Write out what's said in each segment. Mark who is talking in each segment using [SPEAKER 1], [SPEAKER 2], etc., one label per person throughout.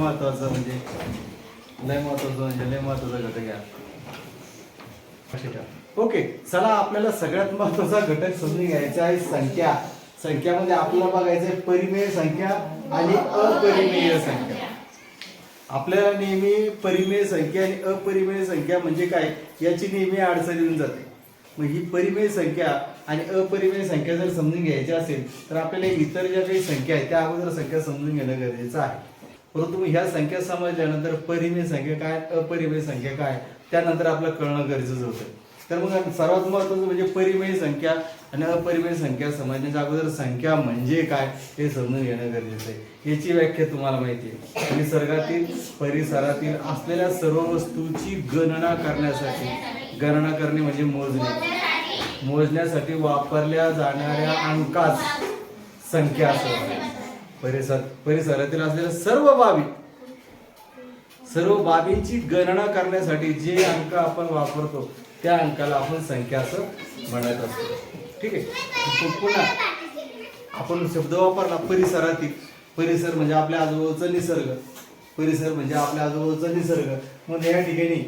[SPEAKER 1] महत्वाचं म्हणजे लय महत्वाचं म्हणजे लय महत्त्वाचा घटक आहे. ओके चला आपल्याला सगळ्यात महत्त्वाचा घटक समजून घ्यायचा आहे संख्या. संख्यामध्ये आपल्याला बघायचं आहे परिमेय संख्या आणि अपरिमेय संख्या. आपल्याला नेहमी परिमेय संख्या आणि अपरिमेय संख्या म्हणजे काय? याची नेहमी अडचण येऊन जाते. मग ही परिमेय संख्या आणि अपरिमेय संख्या जर समजून घ्यायची असेल तर आपल्याला इतर ज्या काही संख्या आहेत त्या अगोदर संख्या समजून घेणं गरजेचं आहे. परंतु ह्या संख्या समजल्यानंतर परिमेय संख्या काय अपरिमेय संख्या काय त्यानंतर आपलं कळणं गरजेचं होतं. तर मग सर्वात महत्वाचं म्हणजे परिमेय संख्या आणि अपरिमेय संख्या समजण्याच्या अगोदर संख्या म्हणजे काय हे समजून घेणं गरजेचं आहे. याची व्याख्या तुम्हाला माहिती आहे. निसर्गातील परिसरातील असलेल्या सर्व वस्तूची गणना करण्यासाठी गणना करणे म्हणजे मोजणे. मोजण्यासाठी वापरल्या जाणाऱ्या अंकास संख्या असं परिसर परिसरातील असलेल्या सर्व बाबी सर्व बाबींची गणना करण्यासाठी जे अंक आपण वापरतो त्या अंकाला आपण संख्या असं म्हणत असतो. ठीक आहे? पुन्हा आपण शब्द वापरला परिसरातील. परिसर म्हणजे आपल्या आजूबाजूचा निसर्ग. परिसर म्हणजे आपल्या आजूबाजूचा निसर्ग. मग या ठिकाणी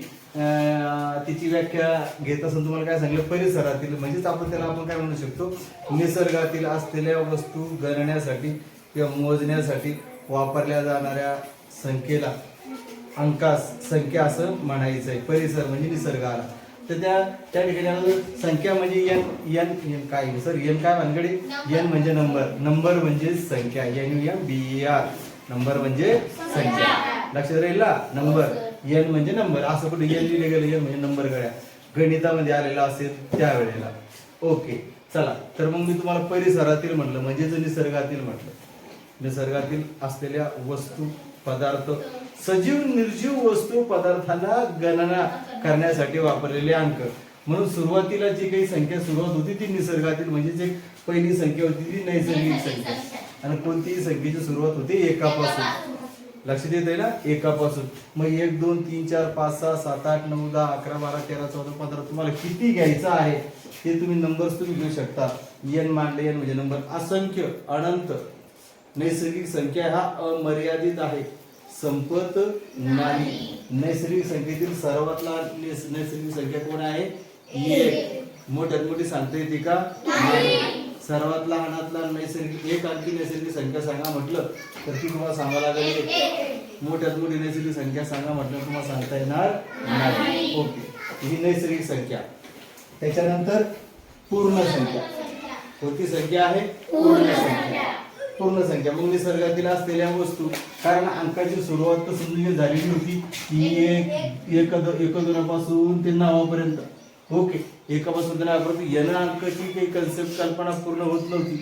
[SPEAKER 1] तिची व्याख्या घेत असून तुम्हाला काय सांगितलं? परिसरातील. म्हणजेच आपण त्याला आपण काय म्हणू शकतो? निसर्गातील असलेल्या वस्तू गणण्यासाठी किंवा मोजण्यासाठी वापरल्या जाणाऱ्या संख्येला अंकास संख्या असं म्हणायचं आहे परिसर म्हणजे निसर्ग आला. तर त्या त्या ठिकाणी संख्या म्हणजे एन एन एन काय? सर एन काय भानगडे? एन म्हणजे नंबर नंबर म्हणजे संख्या. N U M B R number म्हणजे संख्या. लक्षात राहील? ना नंबर एन म्हणजे नंबर असं कुठे एन लिहिले गेलं? एन म्हणजे नंबर गड्या. गणितामध्ये आलेला असेल त्यावेळेला. ओके चला. तर मग मी तुम्हाला परिसरातील म्हटलं म्हणजेच निसर्गातील म्हटलं. निसर्गातील असलेल्या वस्तू पदार्थ सजीव निर्जीव वस्तू पदार्थांना गणना करण्यासाठी वापरलेले अंक. म्हणून सुरुवातीला जी काही संख्या सुरुवात होती ती निसर्गातील म्हणजे जे पहिली संख्या होती ती नैसर्गिक संख्या. आणि कोणतीही संख्येची सुरुवात होते एकापासून. लक्षात येत आहे ना एकापासून. मग एक दोन तीन चार पाच सहा सात आठ नऊ दहा अकरा बारा तेरा चौदा पंधरा तुम्हाला किती घ्यायचं आहे ते तुम्ही नंबर्स तुम्ही घेऊ शकता. एन मांडले एन म्हणजे नंबर असंख्य अनंत. नैसर्गिक संख्या हा अमर्यादित आहे. संपत नाही. नैसर्गिक संख्येतील सर्वातला नैस- नैसर्गिक संख्या कोण आहे? एक. मोठ्यात मोठी सांगता येते का. सर्वात लहानातला नैसर्गिक एक आणखी नैसर्गिक संख्या सांगा म्हटलं तर ती तुम्हाला सांगावं लागेल. मोठ्यात मोठी नैसर्गिक संख्या सांगा म्हटलं तुम्हाला सांगता येणार नाही. ओके. ही नैसर्गिक संख्या. त्याच्यानंतर पूर्ण संख्या. कोणती संख्या आहे? पूर्ण संख्या. पूर्ण संख्या. मग निसर्गातील असलेल्या वस्तू कारण अंकाची सुरुवात तर समजून झालेली होती. की एक एक एक. दोनापासून ते नावापर्यंत. ओके. एकापासून ते नावापर्यंत. येणं अंकाची काही कन्सेप्ट कल्पना पूर्ण होत नव्हती.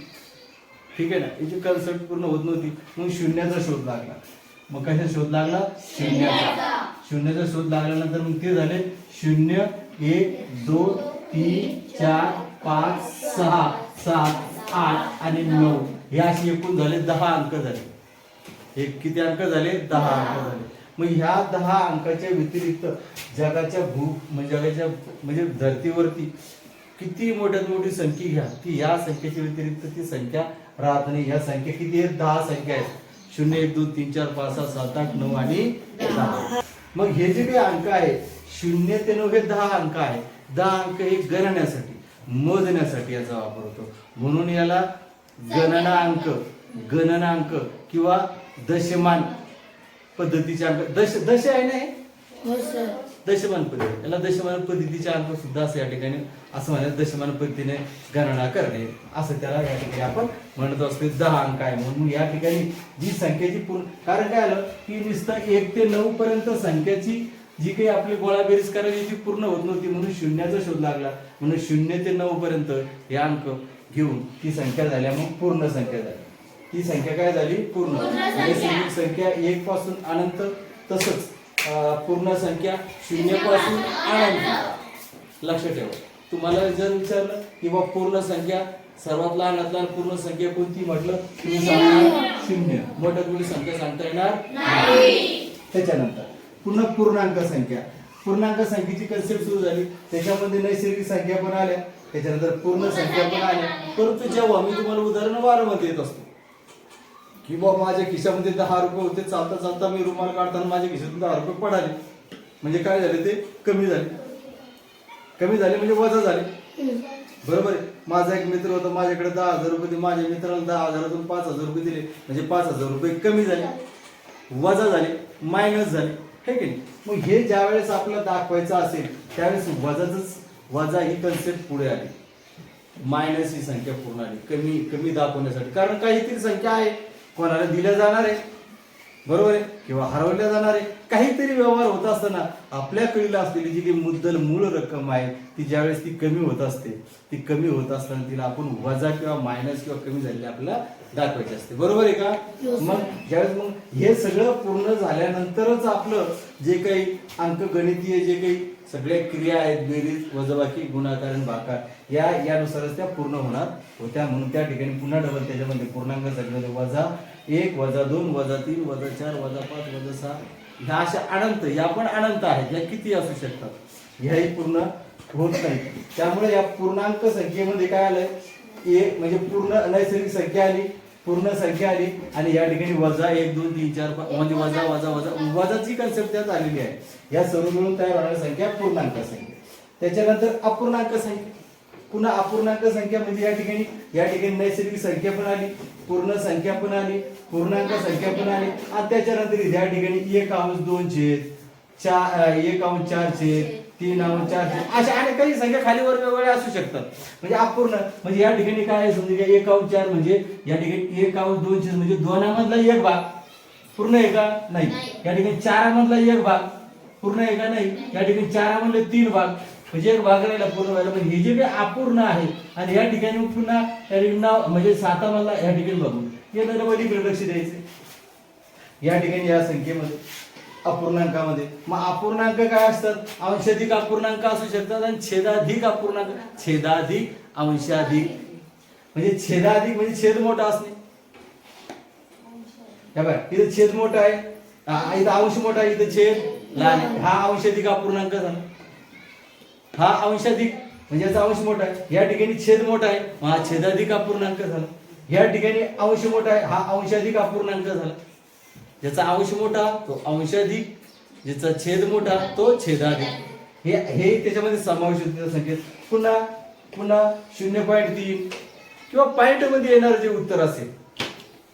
[SPEAKER 1] ठीक आहे ना? याची कन्सेप्ट पूर्ण होत नव्हती. मग शून्याचा शोध लागला. मग कशा शोध लागला? शून्याचा. शून्याचा शोध लागल्यानंतर मग ते झाले शून्य एक दोन तीन चार पाच सहा सात आठ आणि नऊ. हे असे एकूण झाले दहा अंक झाले. एक किती अंक झाले? दहा अंक झाले. मग ह्या दहा अंकाच्या व्यतिरिक्त जगाच्या भू म्हणजे जगाच्या म्हणजे धर्तीवरती किती मोठ्यात मोठी संख्या घ्या. ती या संख्येच्या व्यतिरिक्त ती संख्या राहत नाही. ह्या संख्या किती आहेत? दहा संख्या आहेत. शून्य एक दोन तीन चार पाच सहा सात आठ नऊ आणि दहा. मग हे जे काही अंक आहे शून्य ते नऊ हे दहा अंक आहे दहा अंक हे गणण्यासाठी मोजण्यासाठी याचा वापर होतो. म्हणून याला गणना अंक गणना अंक किंवा दशमान पद्धतीचे अंक. दश दश आहे ना हे? दशमान पद्धती. याला दशमान पद्धतीचे अंक सुद्धा असं या ठिकाणी असं म्हणत दशमान पद्धतीने गणना करणे. असं त्याला या ठिकाणी आपण म्हणत असतो. दहा अंक आहे म्हणून या ठिकाणी जी संख्येची पूर्ण कारण काय आलं? की नुसतं एक ते नऊ पर्यंत संख्येची जी काही आपली गोळाबेरीज करायची ती पूर्ण होत नव्हती म्हणून शून्याचा शोध लागला. म्हणून शून्य ते नऊ पर्यंत हे अंक घेऊन ती संख्या झाल्या मग पूर्ण संख्या झाली. ती संख्या काय झाली? पूर्ण. नैसर्गिक संख्या. एक पासून अनंत तसंच पूर्ण संख्या शून्यपासून अनंत. लक्षात ठेवा. तुम्हाला जर विचारलं की बा पूर्ण संख्या सर्वात लहानात लहान पूर्ण संख्या कोणती म्हटलं तुम्ही सांगणार शून्य. मोठ्यात मोठी संख्या सांगता येणार त्याच्यानंतर पुन्हा पूर्णांक संख्या. पूर्णांक संख्येची कन्सेप्ट सुरू झाली. त्याच्यामध्ये नैसर्गिक संख्या पण आल्या. त्याच्यानंतर पूर्ण संख्या पण आल्या. परंतु जेव्हा मी तुम्हाला उदाहरण वारंवार देत असतो की बा माझ्या खिशामध्ये दहा रुपये होते चालता चालता मी रुमाल काढताना माझ्या खिशातून दहा रुपये पडाले. म्हणजे काय झाले ते? कमी झाले. कमी झाले म्हणजे वजा झाले. बरोबर आहे. माझा एक मित्र होता माझ्याकडे दहा हजार रुपये माझ्या मित्राला दहा हजारातून पाच हजार रुपये दिले. म्हणजे पाच हजार रुपये कमी झाले. वजा झाले. मायनस झाले. हे की मग हे ज्या वेळेस आपल्याला दाखवायचं असेल त्यावेळेस वजाच वजा ही कन्सेप्ट पुढे आली. मायनस ही संख्या पूर्ण आली. कमी कमी दाखवण्यासाठी. कारण काहीतरी संख्या आहे. कोणाला दिल्या जाणार आहे. बरोबर आहे? किंवा हरवल्या जाणार काहीतरी व्यवहार होत असताना आपल्या कळीला असलेली जी काही मुद्दल मूळ रक्कम आहे ती ज्यावेळेस ती कमी होत असते ती कमी होत असताना तिला आपण वजा किंवा मायनस किंवा कमी झालेली आपल्याला दाखवायची असते. बरोबर आहे का? मग ज्यावेळेस मग हे सगळं पूर्ण झाल्यानंतरच आपलं जे काही अंकगणितीय जे काही सगळ्या क्रिया आहेत बेरीज वजबाकी गुणाकारण भाकार. या यानुसारच त्या पूर्ण होणार होत्या म्हणून त्या ठिकाणी पुन्हा डबल त्याच्यामध्ये पूर्णांक संख्येमध्ये वजा एक वजा दोन वजा तीन वजा चार वजा पाच वजा सहा. ह्या अशा अनंत या पण अनंत आहेत या किती असू शकतात? ह्याही पूर्ण होत नाही त्यामुळे या पूर्णांक संख्येमध्ये काय आलंय? एक म्हणजे पूर्ण नैसर्गिक संख्या आली. पूर्ण संख्या आली आणि या ठिकाणी वजा एक दोन तीन चार पाच म्हणजे वजा वजा वजा. वजाची कन्सेप्ट त्यात आलेली आहे. या सर्व मिळून तयार होणारी संख्या पूर्णांक संख्या. त्याच्यानंतर अपूर्णांक संख्या. पुन्हा अपूर्णांक संख्या म्हणजे या ठिकाणी या ठिकाणी नैसर्गिक संख्या पण आली पूर्ण संख्या पण आली पूर्णांक संख्या पण आली. आणि त्याच्यानंतर या ठिकाणी एक अंश दोन छेद चार एक अंश चार छेद तीन चार अशा अनेक काही संख्या खाली वर वेगवेगळ्या असू शकतात. म्हणजे अपूर्ण. म्हणजे या ठिकाणी काय समजा एक अंश चार म्हणजे या ठिकाणी एक अंश दोन छेद म्हणजे दोनामधला एक भाग. पूर्ण आहे का? नाही. या ठिकाणी चारामधला एक भाग. पूर्ण आहे का? नाही. या ठिकाणी चारामधले तीन भाग. म्हणजे एक भाग राहिला पूर्ण व्हायला म्हणजे हे जे काही अपूर्ण आहे आणि या ठिकाणी पुन्हा या ठिकाणी नाव म्हणजे सातामधला या ठिकाणी बघू. या लक्ष द्यायचे. या ठिकाणी या संख्येमध्ये. अपूर्णांकामध्ये. मग अपूर्णांक काय असतात? अंशाधिक अपूर्णांक असू शकतात आणि छेदाधिक अपूर्णांक छेदाधिक अंशाधिक. म्हणजे छेदाधिक म्हणजे छेद मोठा असणे. इथं छेद मोठा आहे. इथं अंश मोठा आहे इथं छेद लहान हा अंशाधिक अपूर्णांक झाला. हा अंशाधिक म्हणजे याचा अंश मोठा आहे. या ठिकाणी छेद मोठा आहे. मग हा छेदाधिक अपूर्णांक झाला. या ठिकाणी अंश मोठा आहे. हा अंशाधिक अपूर्णांक झाला. ज्याचा अंश मोठा तो अंशाधिक ज्याचा छेद मोठा तो छेदाधिक हे हे त्याच्यामध्ये समावेश होते संकेत पुन्हा पुन्हा शून्य पॉईंट तीन किंवा पॉईंटमध्ये येणार जे उत्तर असेल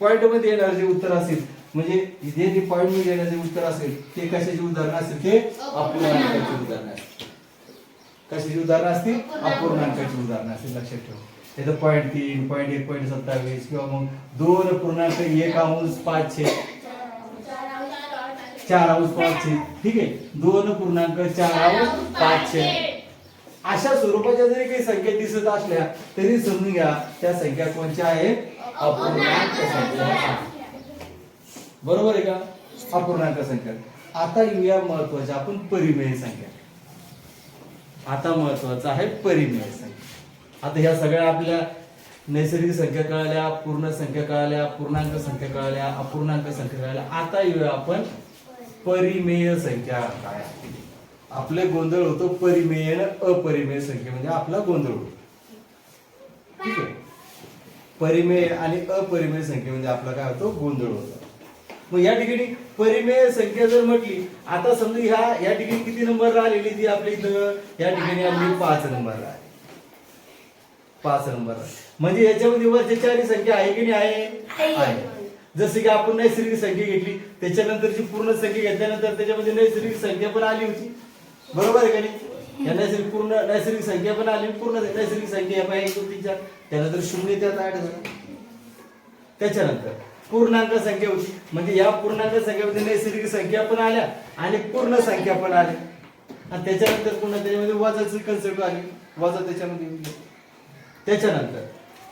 [SPEAKER 1] पॉईंटमध्ये येणार जे उत्तर असेल म्हणजे जे जे पॉईंटमध्ये येणार जे उत्तर असेल ते कशाचे उदाहरण असेल ते अपूर्णांकाचे उदाहरण असेल कशाची उदाहरणं असतील? अपूर्णांकाची उदाहरणं असतील. लक्षात ठेवा. त्याचं पॉईंट तीन पॉईंट एक पॉईंट सत्तावीस किंवा मग दोन पूर्णांक एक अंश पाचशे. चार अंश पाचशे ठीक आहे? दोन पूर्णांक चार अंश पाचशे अशा स्वरूपाच्या जरी काही संख्या दिसत असल्या तरी समजून घ्या त्या संख्या कोणत्या आहेत? अपूर्णांक संख्या. बरोबर आहे का? अपूर्णांक संख्या. आता येऊया महत्त्वाच्या आपण परिमेय संख्या. आता महत्वाचं आहे परिमेय संख्या. आता ह्या सगळ्या आपल्या नैसर्गिक संख्या कळाल्या पूर्ण संख्या कळाल्या पूर्णांक संख्या कळाल्या अपूर्णांक संख्या कळाल्या. आता येऊया आपण परिमेय संख्या काय. आपले गोंधळ होतो परिमेय अपरिमेय संख्या म्हणजे आपला गोंधळ होतो. ठीक आहे? परिमेय आणि अपरिमेय संख्येमध्ये आपला काय होतो? गोंधळ होतो. मग या ठिकाणी परिमेय संख्या जर म्हटली आता समजा ह्या या ठिकाणी किती नंबर आलेली ती आपल्या इथं? या ठिकाणी आली पाच नंबर आली पाच नंबर म्हणजे याच्यामध्ये वरच्या चारी संख्या आहे की नाही? आहे. आहे. जसं की आपण नैसर्गिक संख्या घेतली त्याच्यानंतरची पूर्ण संख्या घेतल्यानंतर त्याच्यामध्ये नैसर्गिक संख्या पण आली होती. बरोबर आहे का नाही? या नैसर्गिक पूर्ण नैसर्गिक संख्या पण आली पूर्ण नैसर्गिक संख्या या एक दोन तीन चार त्यानंतर शून्य त्यात ऍड त्याच्यानंतर पूर्णांक संख्या होती. म्हणजे या पूर्णांक संख्येमध्ये नैसर्गिक संख्या पण आल्या आणि पूर्ण संख्या पण आल्या आणि त्याच्यानंतर पुन्हा त्याच्यामध्ये वजाची कन्सेप्ट आली. वजा त्याच्यामध्ये त्याच्यानंतर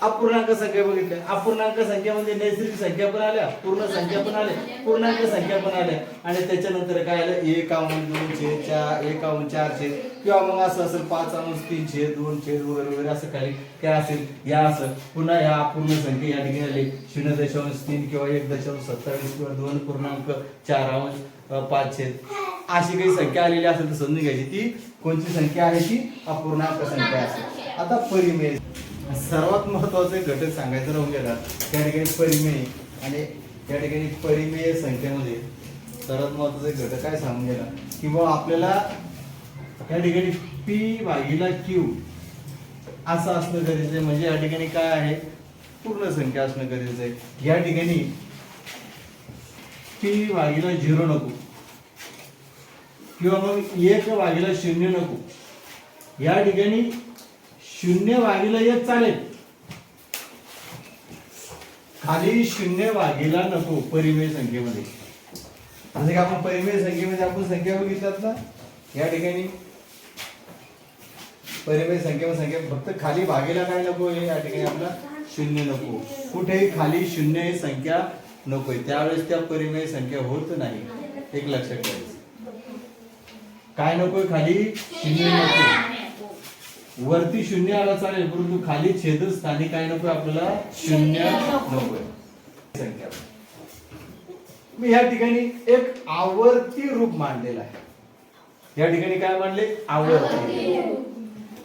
[SPEAKER 1] अपूर्णांक संख्या बघितल्या. अपूर्णांक संख्यामध्ये म्हणजे नैसर्गिक संख्या पण आल्या पूर्ण संख्या पण आल्या पूर्णांक संख्या पण आल्या. आणि त्याच्यानंतर काय आलं? एक दोन छेद चार एक चार छेद. किंवा मग असं असेल पाच अंश तीन छेद दोन छेद वगैरे वगैरे असं खाली. काय असेल? या असं. पुन्हा ह्या अपूर्ण संख्या या ठिकाणी आली. शून्य दशांश तीन किंवा एक दशांश सत्तावीस किंवा दोन पूर्णांक चार अंश पाच छेद. अशी काही संख्या आलेली असेल तर समजून घ्यायची ती कोणती संख्या आहे? ती अपूर्णांक संख्या असेल आता परिमेय. सर्वात महत्त्वाचे घटक सांगायचं राहून गेला त्या ठिकाणी परिमेय आणि त्या ठिकाणी परिमेय संख्येमध्ये सर्वात महत्त्वाचा घटक काय सांगून गेला? किंवा आपल्याला त्या ठिकाणी पी भागीला क्यू असं असणं गरजेचं आहे. म्हणजे या ठिकाणी काय आहे? पूर्ण संख्या असणं गरजेचं आहे. या ठिकाणी पी भागीला झिरो नको. किंवा मग एक भागीला शून्य नको. या ठिकाणी शून्य भागीला एक चालेल. खाली शून्य भागीला नको परिमेय संख्येमध्ये. जसं की आपण परिमेय संख्येमध्ये आपण संख्या बघितल्यात ना या ठिकाणी परिमेय संख्या संख्या फक्त खाली भागेला काय नको आहे? या ठिकाणी आपला शून्य नको. कुठेही खाली शून्य ही संख्या नकोय. त्यावेळेस त्या परिमेय संख्या होत नाही. एक लक्षात ठेवायचं. काय नकोय खाली? शून्य नको वरती शून्य आला चालेल परंतु खाली छेदस्थानी काय नकोय आपल्याला. शून्य नकोय संख्या. मी या ठिकाणी एक आवर्ती रूप मांडलेलं आहे. या ठिकाणी काय मांडले? आवर्ती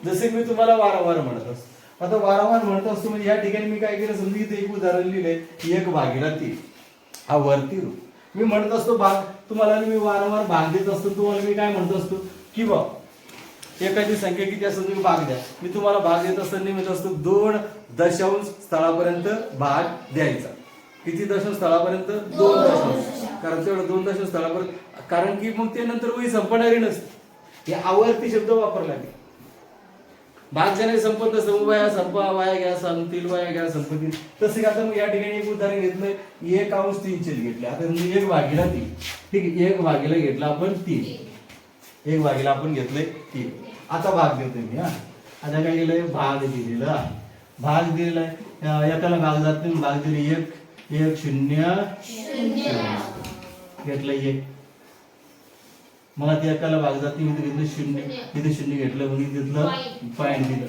[SPEAKER 1] जसे मी तुम्हाला वारंवार म्हणत असतो. आता वारंवार म्हणत असतो म्हणजे या ठिकाणी मी काय केलं? समजा इथे एक उदाहरण लिहिलंय एक भागीला तीन. हा वरती रूप. मी म्हणत असतो भाग तुम्हाला मी वारंवार भाग देत असतो तुम्हाला मी काय म्हणत असतो? की बा एखादी संख्या किती असेल तुम्ही भाग द्या. मी तुम्हाला भाग देत असताना म्हणत असतो दोन दशांश स्थळापर्यंत भाग द्यायचा. किती दशांश स्थळापर्यंत? दोन दशांश. कारण तेवढं दोन दशांश स्थळापर्यंत कारण की मग ते नंतर वही संपणारी नसते. हे आवर्ती शब्द वापरला मी. भाग देणे संपत नसतं. वया संपा वाया घ्या संपतील वाया घ्या संपतील. तसे आता मग या ठिकाणी एक उदाहरण घेतलं. एक अंश तीन छेद घेतले. आता म्हणजे एक भागीला तीन. ठीक आहे एक भागीला घेतला आपण तीन. एक भागीला आपण घेतलंय तीन. आता भाग देतोय मी हा. आता काय केलंय भाग दिलेला. आहे. भाग दिलेला आहे एकाला भाग जात नाही भाग दिले एक एक शून्य. घेतलं एक. मला ते एकाला भाग जात नाही घेतलं शून्य. इथे शून्य घेतलं इथे घेतलं पॉईंट दिलं.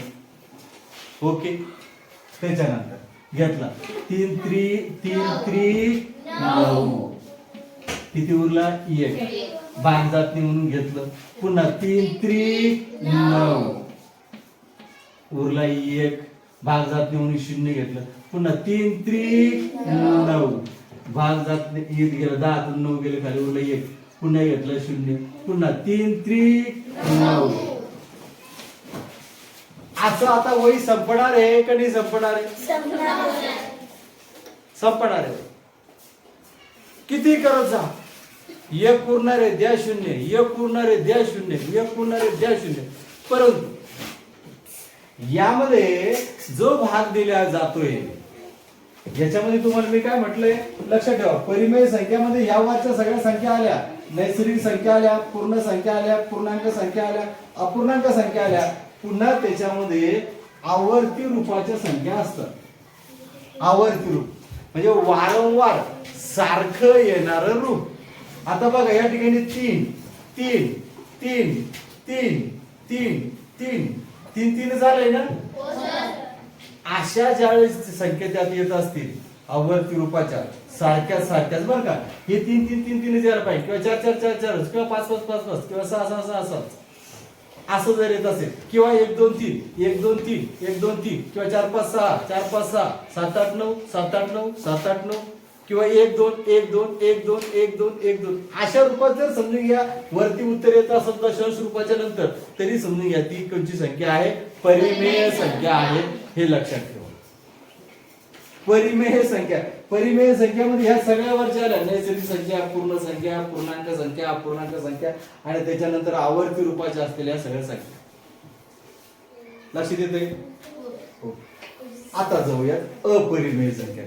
[SPEAKER 1] ओके? त्याच्यानंतर घेतला. तीन त्री तीन त्री नऊ. किती उरला? एक. भाग जात नाही म्हणून घेतलं. पुन्हा तीन त्री नऊ. उरला एक. भाग जात नाही म्हणून शून्य घेतलं. पुन्हा तीन त्री नऊ. भाग जात नाही एक गेलं दहा नऊ गेले खाली उरलं एक. पुन्हा घेतलं शून्य. पुन्हा तीन त्री नऊ. असं आता वही संपणार आहे का नाही संपणार आहे. संपणार आहे. किती करत जा. एक पूर्ण रे द्या शून्य एक पूर्ण रे द्या शून्य एक पूर्ण रे द्या शून्य. परंतु यामध्ये जो भाग दिला जातोय याच्यामध्ये तुम्हाला मी काय म्हटलंय? लक्षात ठेवा परिमेय संख्यामध्ये या वरच्या सगळ्या संख्या आल्या. नैसर्गिक संख्या आल्या पूर्ण संख्या आल्या पूर्णांक संख्या आल्या अपूर्णांक संख्या आल्या. पुन्हा त्याच्यामध्ये आवर्ती रूपाच्या संख्या असतात. आवर्ती रूप. म्हणजे वारंवार सारखं येणार रूप. आता बघा या ठिकाणी तीन तीन तीन तीन तीन तीन तीन तीन झालंय ना? अशा ज्या वेळेस संख्या त्यात येत असतील अवर्ती रूपाच्या सारख्या सारख्याच बरं का? हे तीन तीन तीन तीन यायला पाहिजे किंवा चार चार चार चारच किंवा पाच पाच पाच पाच किंवा सहा सहा सहा सहा. असं जर येत असेल किंवा एक दोन तीन एक दोन तीन एक दोन तीन किंवा चार पाच सहा चार पाच सहा सात आठ नऊ सात आठ नऊ सात आठ नऊ किंवा एक दोन एक दोन एक दोन एक दोन एक दोन. अशा रूपात जर समजून घ्या वरती उत्तर येत असत दशांश रूपाच्या नंतर तरी समजून घ्या ती कोणची संख्या आहे? परिमेय संख्या. आहे हे लक्षात ठेवा. परिमेय संख्या. परिमेय संख्यामध्ये ह्या सगळ्या वरच्या आल्या नैसर्गिक संख्या पूर्ण संख्या पूर्णांक संख्या अपूर्णांक संख्या आणि त्याच्यानंतर आवर्ती रूपाच्या असलेल्या सगळ्या संख्या. लक्षात येते हो. आता जाऊयात अपरिमेय संख्या.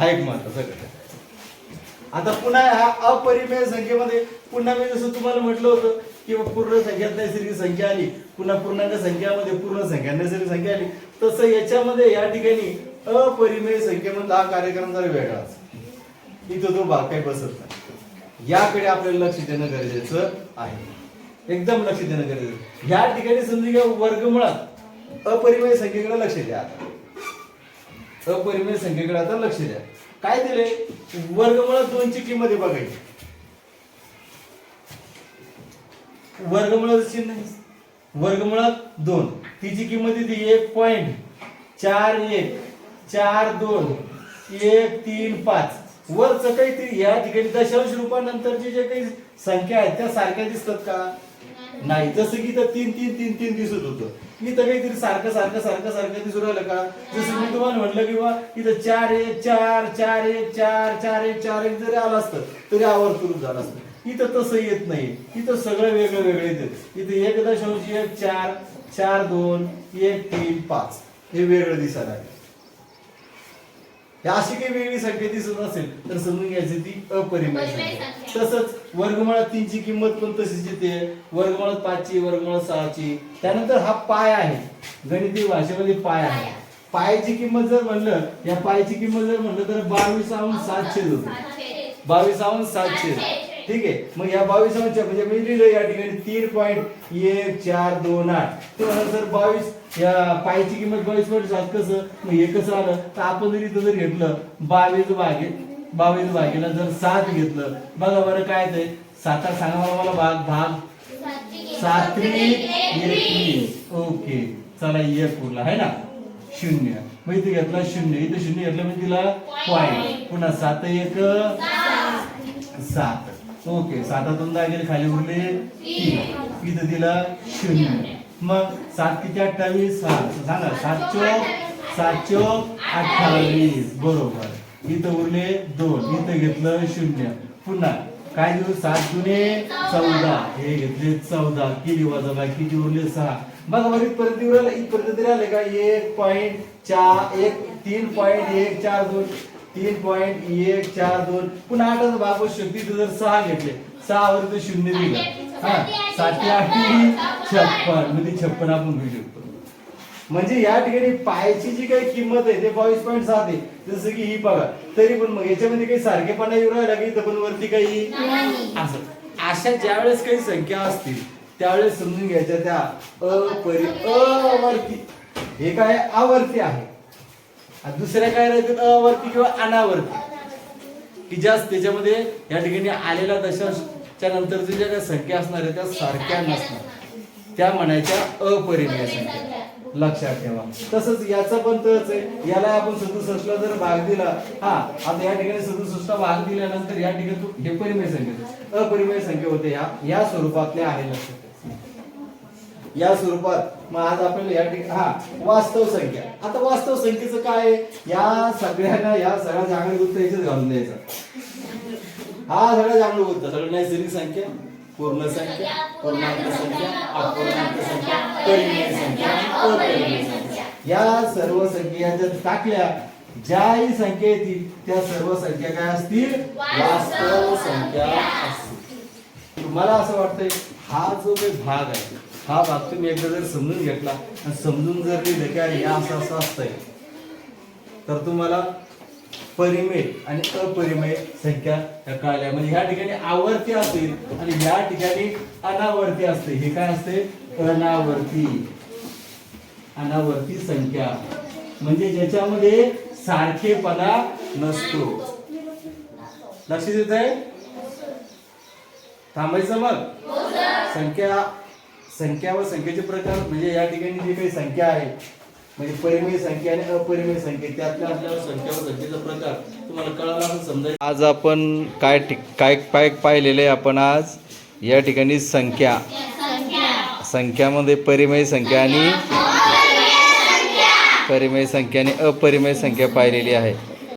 [SPEAKER 1] हा एक महत्त्वाचा घटक आहे. आता पुन्हा ह्या अपरिमेय संख्येमध्ये पुन्हा मी जसं तुम्हाला म्हटलं होतं की पूर्ण संख्यात नैसर्गिक संख्या आली पुन्हा पूर्णांक संख्यामध्ये पूर्ण संख्या नैसर्गिक संख्या आली तसं याच्यामध्ये या ठिकाणी अपरिमेय संख्येमधला हा कार्यक्रम जरा वेगळाच इथं तो भाग काही बसत नाही. याकडे आपल्याला लक्ष देणं गरजेचं आहे. एकदम लक्ष देणं गरजेचं ह्या ठिकाणी समजू घ्या वर्गमुळात अपरिमेय संख्येकडे लक्ष द्या. आता अपरिमेय संख्येकडे आता लक्ष द्या. काय दिले वर्गमुळात दोनची किंमत आहे बघायची वर्गमुळात चिन्ह वर्गमुळात दोन. तिची किंमत येते एक पॉईंट चार एक. चार दोन. एक तीन पाच. वरच काहीतरी या ठिकाणी दशांश रूपानंतरची जे काही संख्या आहेत त्या सारख्या दिसतात का? नाही जसं की इथं तीन तीन तीन तीन दिसत होतं. मी तर काहीतरी सारखं सारखं सारखं सारखं दिसून राहिलं का? जसं मी तुम्हाला म्हटलं की बा इथं चार एक चार चार एक चार चार एक चार एक जरी आलं असतं तरी आवर्तून झालं असतं. इथं तसं येत नाही. इथं सगळं वेगळं वेगळं येतं. इथं एक दशांश एक चार चार दोन एक तीन पाच. हे वेगळं दिसायला आहे अशी काही वेगळी संख्या दिसत असेल तर समजून घ्यायची ती अपरिमेय संख्या. तसंच वर्गमुळात तीनची किंमत पण तशीच येते. वर्गमुळात पाचची वर्गमुळात सहाची. त्यानंतर हा पाय आहे. गणिती भाषेमध्ये पाय आहे. पायाची किंमत जर म्हणलं या पायाची किंमत जर म्हणलं तर बावीस अंश सातशे होते बावीस अंश सातशे. ठीक आहे. मग या बावीस अंशच्या म्हणजे मी लिहिलं या ठिकाणी तीन पॉईंट एक चार दोन आठ. ते म्हणा जर बावीस या पायची किंमत बावीस पॉईंट सात कसं? मग हे कसं आलं? तर आपण जर इथं जर घेतलं बावीस भागे बावीस भागेला जर सात घेतलं बघा बरं काय ते. सात सांगा मला मला भाग भाग. सात त्रिक एकवीस ओके. चला एक उरला आहे ना? शून्य. मग इथे घेतला शून्य. इथे शून्य घेतलं म्हणजे तिला पॉईंट पुन्हा सात एक सात. ओके सातातून दहा गेले खाली उरले. तीन इथं दिला शून्य. मग सात किती अठ्ठावीस? सांगा सात चोक सात चोक अठ्ठावीस. बरोबर. इथं उरले दोन. इथं घेतलं शून्य. पुन्हा काय दिवस सात जुने चौदा. हे घेतले चौदा. किती वजा किती उरले? सहा. बघा बरं इथपर्यंत इथपर्यंत तरी आले का? एक पॉईंट चार एक तीन पॉईंट एक चार दोन. तीन पॉईंट एक चार दोन. पुन्हा आठच भाग शकतो तिथे जर सहा घेतले सहा वर ते शून्य दिलं. हा सातशे आठ छप्पन. म्हणजे छप्पन आपण घेऊ शकतो. म्हणजे या ठिकाणी पायाची जी काही किंमत आहे ते बावीस पॉईंट सात आहे. जसं की ही बघा तरी पण मग याच्यामध्ये काही सारखेपणा येऊ राहिला की इथं पण वरती काही? असं. अशा ज्या वेळेस काही संख्या असतील त्यावेळेस समजून घ्यायच्या त्या अपरि अवर्ती. हे काय आवर्ती आहे? आणि दुसऱ्या काय राहतील अवर्ती किंवा अनावर्ती. की जास्त त्याच्यामध्ये या ठिकाणी आलेल्या दशांशच्या नंतरच्या ज्या काही संख्या असणार आहेत त्या सारख्या नसणार. त्या म्हणायच्या अपरिमेय संख्या. लक्षात ठेवा. तसंच याचा पण तच आहे. याला आपण सदुसष्टला जर भाग दिला हा आता या ठिकाणी सदुसष्टला भाग दिल्यानंतर या ठिकाणी तू हे परिमेय संख्या अपरिमेय संख्या होते या. या स्वरूपातल्या आहे लक्षात. या स्वरूपात मग आज आपण या ठिकाणी हा वास्तव संख्या. आता वास्तव संख्येचं काय आहे? या सगळ्यांना या सगळ्या जागृत गुप्त याच्यात घालून द्यायचा. हा सगळ्या जागृत गुप्त सगळं नैसर्गिक संख्या पूर्ण संख्या पूर्णांक संख्या अपूर्णांक संख्या संख्या संख्या. या सर्व संख्या जर टाकल्या. ज्याही संख्या येतील त्या सर्व संख्या काय असतील? वास्तव संख्या असतील. तुम्हाला असं वाटतंय हा जो काही भाग आहे हा भाग तुम्ही एकदा जर समजून घेतला आणि समजून जर लिहिलं की अरे हे असं असं असतंय तर तुम्हाला परिमेय आणि अपरिमेय संख्या कळल्या. म्हणजे ह्या ठिकाणी आवर्ती असेल आणि या ठिकाणी अनावर्ती असते. हे काय असते? अनावर्ती. अनावर्ती संख्या. म्हणजे ज्याच्यामध्ये सारखेपणा नसतो. लक्ष येत आहे थांबायचं मग? संख्या संख्या व संख्येचे प्रकार म्हणजे या ठिकाणी जी काही संख्या आहे म्हणजे परिमेय संख्या आणि अपरिमेय संख्या त्यातल्या आपल्याला संख्या व संख्येचा प्रकार तुम्हाला कळाला असं समजायचं आज आपण काय ठिक- काय काय पाहिलेलं आहे आपण आज? या ठिकाणी संख्या. संख्यामध्ये परिमेय संख्या आणि परिमेय संख्या आणि अपरिमेय संख्या पाहिलेली आहे.